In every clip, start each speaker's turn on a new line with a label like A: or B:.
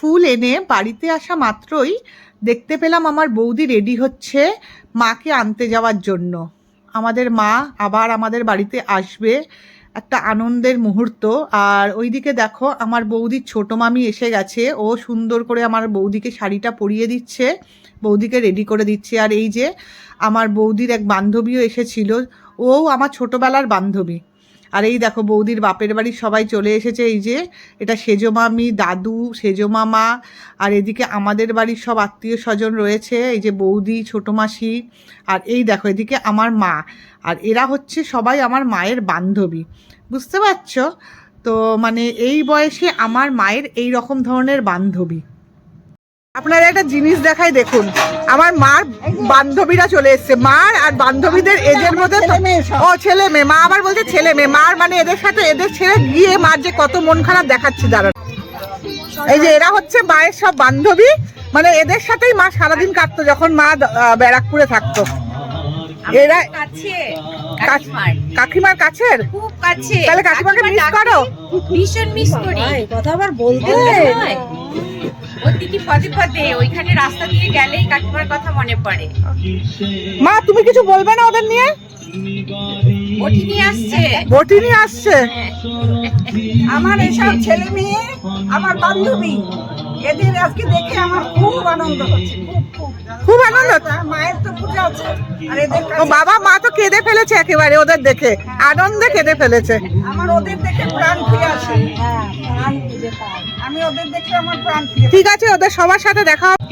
A: ফুল এনে বাড়িতে আসা মাত্রই দেখতে পেলাম আমার বৌদি রেডি হচ্ছে মাকে আনতে যাওয়ার জন্য। আমাদের মা আবার আমাদের বাড়িতে আসবে। একটা আনন্দের মুহূর্ত। আর ওইদিকে দেখো, আমার বৌদির ছোটো মামি এসে গেছে। ও সুন্দর করে আমার বৌদিকে শাড়িটা পরিয়ে দিচ্ছে। বৌদিকে রেডি করে দিচ্ছে। আর এই যে আমার বৌদির এক বান্ধবীও এসেছিল। ও আমার ছোটোবেলার বান্ধবী। আর এই দেখো বৌদির বাপের বাড়ির সবাই চলে এসেছে, এই যে এটা সেজো মামি, দাদু, সেজো মামা, আর এদিকে আমাদের বাড়ির সব আত্মীয় স্বজন রয়েছে, এই যে বৌদি, ছোটো মাসি, আর এই দেখো এদিকে আমার মা, আর এরা হচ্ছে সবাই আমার মায়ের বান্ধবী, বুঝতে পারছ? তো মানে এই বয়সে আমার মায়ের এই রকম ধরনের বান্ধবী। আপনারা একটা জিনিস দেখাই দেখুন। আমার মার বান্ধবীরা চলে এসছে। মার আর বান্ধবীদের এদের মধ্যে ও ছেলে মেয়ে। মা আবার বলছে ছেলে মেয়ে। মার মানে এদের সাথে এদের ছেড়ে গিয়ে মার যে কত মন খারাপ দেখাচ্ছে দাঁড়ান। এই যে এরা হচ্ছে মায়ের সব বান্ধবী। মানে এদের সাথেই মা সারাদিন কাটতো যখন মা ব্যারাকপুরে থাকতো। এরা
B: কাছে। কাকিমার।
A: কাছের?
B: খুব কাছে।
A: তাহলে কাকিমাকে মিস করো।
B: ভীষণ মিস করি।
C: কথা আবার বলতে
B: প্রতিটি পদে পদে ওইখানে রাস্তা দিয়ে গেলেই কাকিমার কথা মনে পড়ে।
A: মা তুমি কিছু বলবে না ওদের নিয়ে?
B: নিয়ে আসছে।
A: বটি নিয়ে আসছে?
C: আমার এসব ছেলে মেয়ে আমার বান্ধবী। এদের আজকে দেখে আমার খুব আনন্দ হচ্ছে খুব খুব।
A: খুব আনন্দ?
C: মায়ের তো পূজা আছে আর এদের
A: ও বাবা মা তো কেঁদে ফেলেছে একেবারে ওদের দেখে। আনন্দে কেঁদে ফেলেছে।
C: আমার ওদের দেখে প্রাণ ফিরে আসে। হ্যাঁ প্রাণ ফিরে পায়। আমি ওদের দেখে আমার প্রাণ ফিরে
A: ঠিক আছে ওদের সবার সাথে দেখা হবে।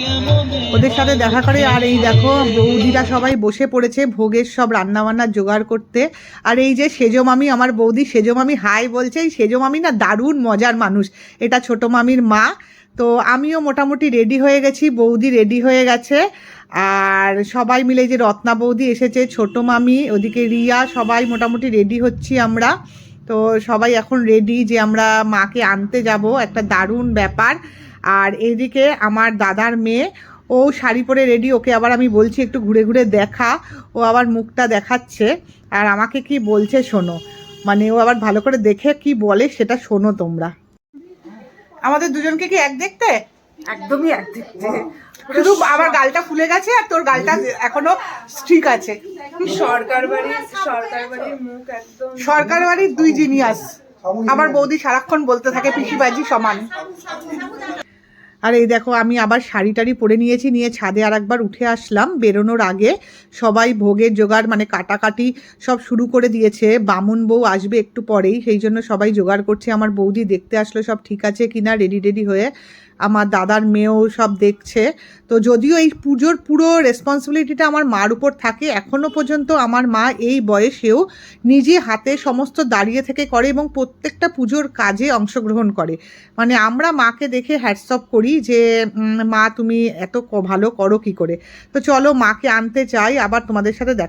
A: ওদের সাথে দেখা করে আর এই দেখো বৌদিরা সবাই বসে পড়েছে ভোগের সব রান্না বান্নার জোগাড় করতে। আর এই যে সেজো মামি আমার বৌদি সেজো মামি হাই বলছে এই সেজো মামি না দারুণ মজার মানুষ। এটা ছোট মামির মা তো আমিও মোটামুটি রেডি হয়ে গেছি, বৌদি রেডি হয়ে গেছে। আর সবাই মিলে যে রত্না বৌদি এসেছে, ছোট মামি, ওদিকে রিয়া, সবাই মোটামুটি রেডি হচ্ছি আমরা। তো সবাই এখন রেডি যে আমরা মাকে আনতে যাব, একটা দারুণ ব্যাপার। আর এদিকে আমার দাদার মেয়ে, ও শাড়ি পরে রেডি ওকে আবার আমি বলছি একটু ঘুরে ঘুরে দেখা। ও আবার মুখটা দেখাচ্ছে। আর আমাকে কি বলছে শোনো। মানে ও আবার ভালো করে দেখে কি বলে সেটা শোনো তোমরা। আমাদের দুজনকে কি এক দেখতে?
C: একদমই এক দেখতে।
A: শুধু আমার গালটা ফুলে গেছে আর তোর গালটা এখনও ঠিক আছে।
C: সরকার বাড়ি সরকার বাড়ির মুখ একদম
A: সরকার বাড়ির দুই জিনিয়াস। আমার বৌদি সারাক্ষণ বলতে থাকে পিসিবাজি সমান। আর এই দেখো, আমি আবার শাড়ি টাড়ি পরে নিয়েছি, নিয়ে ছাদে আর একবার উঠে আসলাম। বেরোনোর আগে সবাই ভোগের জোগাড় মানে কাটাকাটি সব শুরু করে দিয়েছে। বামুন বউ আসবে একটু পরেই, সেই জন্য সবাই জোগাড় করছে। আমার বৌদি দেখতে আসলো, সব ঠিক আছে কিনা রেডি রেডি হয়ে। আমার দাদার মেয়েও সব দেখছে। তো যদিও এই পুজোর পুরো রেসপন্সিবিলিটিটা আমার মার উপর থাকে এখনও পর্যন্ত আমার মা এই বয়সেও নিজে হাতে সমস্ত দাঁড়িয়ে থেকে করে এবং প্রত্যেকটা পুজোর কাজে অংশগ্রহণ করে। মানে আমরা মাকে দেখে হ্যাটসঅপ করি যে মা তুমি এত ভালো করো কি করে? তো চলো মাকে আনতে চাই আবার তোমাদের সাথে দেখা